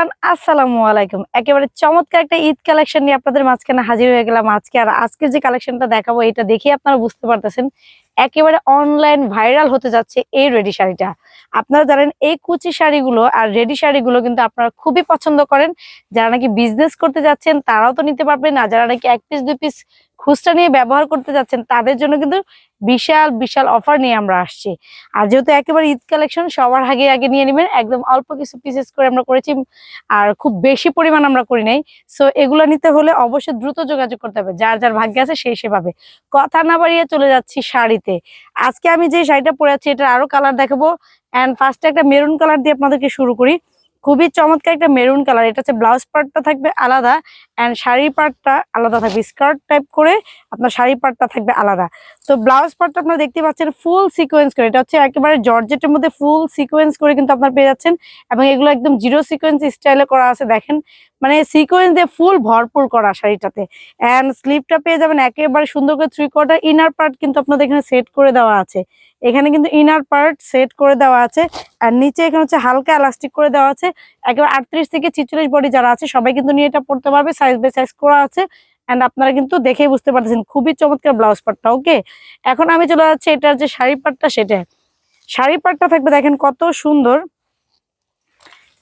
Everyone, আসসালামু আলাইকুম। একেবারে চমৎকার একটা ঈদ কালেকশন নিয়ে আপনাদের মাঝখানে হাজির হয়ে গেলাম আজকে। আর আজকে যে কালেকশনটা দেখাবো, এটা দেখে আপনারা বুঝতে পারতেছেন, একেবারে অনলাইন ভাইরাল হতে যাচ্ছে এই রেডি শাড়িটা। আপনারা জানেন, এই কুচি শাড়িগুলো আর রেডি শাড়িগুলো কিন্তু আপনারা খুবই পছন্দ করেন। যারা নাকি বিজনেস করতে যাচ্ছেন, তারাও তো নিতে পারবেন। না যারা নাকি এক পিস দুই পিস খুচরা নিয়ে ব্যবহার করতে যাচ্ছেন, তাদের জন্য কিন্তু বিশাল বিশাল অফার নিয়ে আমরা আসছি। আর যেহেতু একেবারে ঈদ কালেকশন সবার আগে আগে নিয়ে নেবেন। একদম অল্প কিছু পিসেস করে আমরা করেছি, আর খুব বেশি পরিমাণ আমরা করি নাই। সো এগুলো নিতে হলে অবশ্যই দ্রুত যোগাযোগ করতে হবে। যার যার ভাগ্যে আছে সেই সেভাবে। কথা না বাড়িয়ে চলে যাচ্ছি শাড়িতে। আজকে আমি যে শাড়িটা পরে আছি এটা আরও কালার দেখাবো। অ্যান্ড ফার্স্টে একটা মেরুন কালার দিয়ে আপনাদেরকে শুরু করি। খুবই চমৎকার একটা মেরুন কালার এটা হচ্ছে ব্লাউজ পার্টটা থাকবে আলাদা। অ্যান্ড শাড়ি পার্টটা আলাদা থাকবে। স্কার্ট টাইপ করে আপনার শাড়ি পার্টটা থাকবে আলাদা। তো ব্লাউজ পার্টটা আপনারা দেখতে পাচ্ছেন ফুল সিকোয়েন্স করে। এটা হচ্ছে একেবারে জর্জেটের মধ্যে ফুল সিকোয়েন্স করে কিন্তু আপনারা পেয়ে যাচ্ছেন। এবং এগুলো একদম জিরো সিকোয়েন্স স্টাইলে করা আছে, দেখেন। মানে সিকোয়েন্স দিয়ে ফুল ভরপুর করা শাড়িটাতে। অ্যান্ড স্লিপটা পেয়ে যাবেন একেবারে সুন্দর করে থ্রি কোয়ার্টার ইনার পার্ট কিন্তু আপনাদের এখানে সেট করে দেওয়া আছে। এখানে কিন্তু ইনার পার্ট সেট করে দেওয়া আছে। আর নিচে এখানে হচ্ছে হালকা এলাস্টিক করে দেওয়া আছে। একেবারে আটত্রিশ থেকে ছিচল্লিশ বডি যারা আছে, সবাই কিন্তু নিয়ে এটা পড়তে পারবে। সাইজ বাই সাইজ করা আছে অ্যান্ড আপনারা কিন্তু দেখেই বুঝতে পারতেছেন, খুবই চমৎকার ব্লাউজ পার্টটা ওকে এখন আমি চলে যাচ্ছি, এটার যে শাড়ি পাটটা, সেটা। শাড়ি পাটটা থাকবে, দেখেন কত সুন্দর।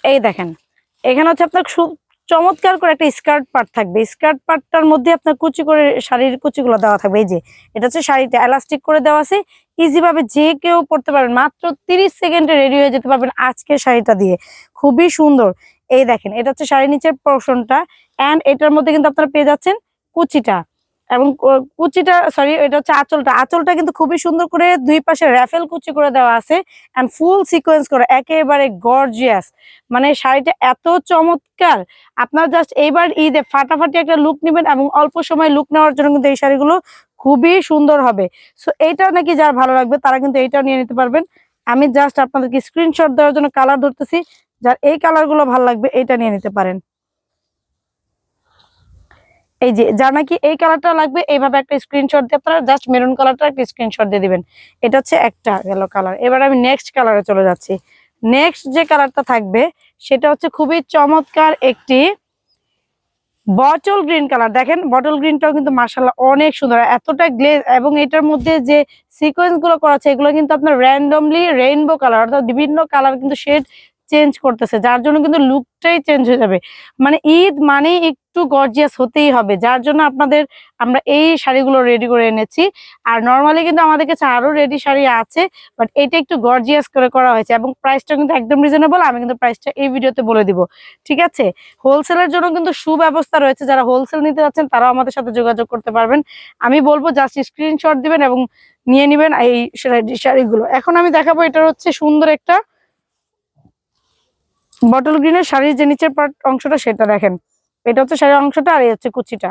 এই দেখেন, এখানে হচ্ছে আপনার চমৎকার করে একটা স্কার্ট পার্ট থাকবে। স্কার্ট পার্টটার মধ্যে আপনার কুচি করে শাড়ির কুচিগুলো দেওয়া থাকবে, এই যে, এটা হচ্ছে শাড়িটা এলাস্টিক করে দেওয়া আছে। ইজি ভাবে যে কেউ পড়তে পারবেন, মাত্র তিরিশ সেকেন্ডে রেডি হয়ে যেতে পারবেন আজকে শাড়িটা দিয়ে। খুবই সুন্দর। এই দেখেন, এটা হচ্ছে শাড়ির নিচের পোর্শনটা অ্যান্ড এটার মধ্যে কিন্তু আপনারা পেয়ে যাচ্ছেন কুচিটা। এবং কুচিটা সরি এটা হচ্ছে আঁচলটা। আঁচলটা কিন্তু খুবই সুন্দর করে দুই পাশে র্যাফেল কুচি করে দেওয়া আছে অ্যান্ড ফুল সিকোয়েন্স করে, একেবারে গর্জিয়াস মানে শাড়িটা এত চমৎকার। আপনারা জাস্ট এইবার ঈদে ফাটাফাটি একটা লুক নেবেন এবং অল্প সময় লুক নেওয়ার জন্য কিন্তু এই শাড়িগুলো খুবই সুন্দর হবে। সো এইটা নাকি যার ভালো লাগবে, তারা কিন্তু এইটাও নিয়ে নিতে পারবেন। আমি জাস্ট আপনাদেরকে স্ক্রিনশট দেওয়ার জন্য কালার ধরতেছি। যার এই কালারগুলো ভালো লাগবে এইটা নিয়ে নিতে পারেন। এই যে, যার নাকি এই কালারটা লাগবে, এইভাবে একটা স্ক্রিনশট দিয়ে আপনারা জাস্ট মেরুন কালারটা একটা স্ক্রিনশট দিয়ে দিবেন। এটা হচ্ছে একটা গেল কালার এবার আমি নেক্সট কালারে চলে যাচ্ছি। নেক্সট যে কালারটা থাকবে, সেটা হচ্ছে খুবই চমৎকার একটি বটল গ্রিন কালার দেখেন বটল গ্রিনটাও কিন্তু মার্শাল্লাহ অনেক সুন্দর। এতটা গ্লেজ এবং এটার মধ্যে যে সিকোয়েন্সগুলো করা আছে, এগুলো কিন্তু আপনার র্যান্ডমলি রেইনবো কালার অর্থাৎ বিভিন্ন কালার কিন্তু শেড চেঞ্জ করতেছে, যার জন্য কিন্তু লুকটাই চেঞ্জ হয়ে যাবে। মানে ঈদ মানেই একটু গর্জিয়াস হতেই হবে, যার জন্য আপনাদের আমরা এই শাড়িগুলো রেডি করে এনেছি। আর নর্মালি কিন্তু আমাদের কাছে আরও রেডি শাড়ি আছে বাট এটা একটু গর্জিয়াস করে করা হয়েছে এবং প্রাইসটা কিন্তু একদম রিজনেবল আমি কিন্তু প্রাইসটা এই ভিডিওতে বলে দিব। ঠিক আছে? হোলসেলের জন্য কিন্তু সুব্যবস্থা রয়েছে, যারা হোলসেল নিতে যাচ্ছেন তারাও আমাদের সাথে যোগাযোগ করতে পারবেন। আমি বলব জাস্ট স্ক্রিনশট দিবেন এবং নিয়ে নিবেন এই শাড়ি- শাড়িগুলো। এখন আমি দেখাবো এটা হচ্ছে সুন্দর একটা বটল গ্রিনের শাড়ির যে নিচের পার্ট অংশটা সেটা দেখেন। এটা হচ্ছে শাড়ির অংশটা আর এই হচ্ছে কুচিটা।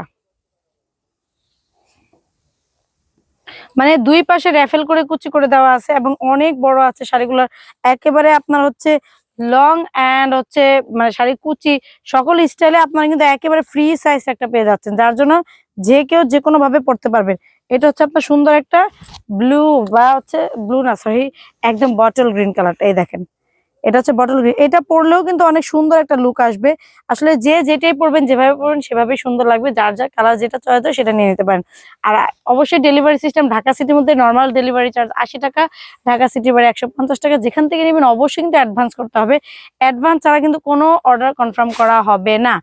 মানে দুই পাশে র্যাফেল করে কুচি করে দেওয়া আছে এবং অনেক বড় আছে শাড়িগুলোর। একেবারে আপনার হচ্ছে লং অ্যান্ড হচ্ছে মানে শাড়ি কুচি সকল স্টাইলে আপনারা কিন্তু একেবারে ফ্রি সাইজ একটা পেয়ে যাচ্ছেন, যার জন্য যে কেউ যে কোনো ভাবে পড়তে পারবেন। এটা হচ্ছে আপনার সুন্দর একটা ব্লু বা হচ্ছে ব্লু না সরি একদম বটল গ্রিন কালারটা এই দেখেন। এটা হচ্ছে বটল গ্রিন এটা পরলেও কিন্তু অনেক সুন্দর একটা লুক আসবে। আসলে যে যেটাই পরবেন, যেভাবে পরবেন, সেভাবেই সুন্দর লাগবে। যার যার কালার যেটা চয়েস হয় সেটা নিয়ে নিতে পারেন। আর অবশ্যই ডেলিভারি সিস্টেম ঢাকা সিটির মধ্যে নর্মাল ডেলিভারি চার্জ আশি টাকা, ঢাকা সিটির বাড়ি একশো পঞ্চাশ টাকা। যেখান থেকে নেবেন, অবশ্যই কিন্তু অ্যাডভান্স করতে হবে। অ্যাডভান্স ছাড়া কিন্তু কোনো অর্ডার কনফার্ম করা হবে না।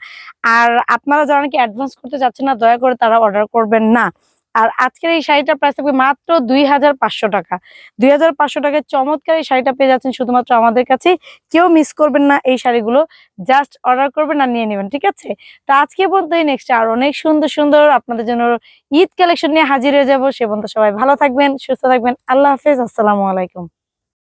আর আপনারা যারা নাকি অ্যাডভান্স করতে চাচ্ছেন না, দয়া করে তারা অর্ডার করবেন না। আর আজকের এই শাড়িটার প্রাইস থাকবে মাত্র দুই হাজার পাঁচশো টাকা। দুই হাজার পাঁচশো টাকায় চমৎকার এই শাড়িটা পেয়ে যাচ্ছেন শুধুমাত্র আমাদের কাছে। কেউ মিস করবেন না এই শাড়িগুলো। জাস্ট অর্ডার করবেন আর নিয়ে নেবেন, ঠিক আছে? তো আজকে পর্যন্ত নেক্সট আর অনেক সুন্দর সুন্দর আপনাদের জন্য ঈদ কালেকশন নিয়ে হাজির হয়ে যাব। সে পর্যন্ত সবাই ভালো থাকবেন, সুস্থ থাকবেন। আল্লাহ হাফেজ, আসসালামু আলাইকুম।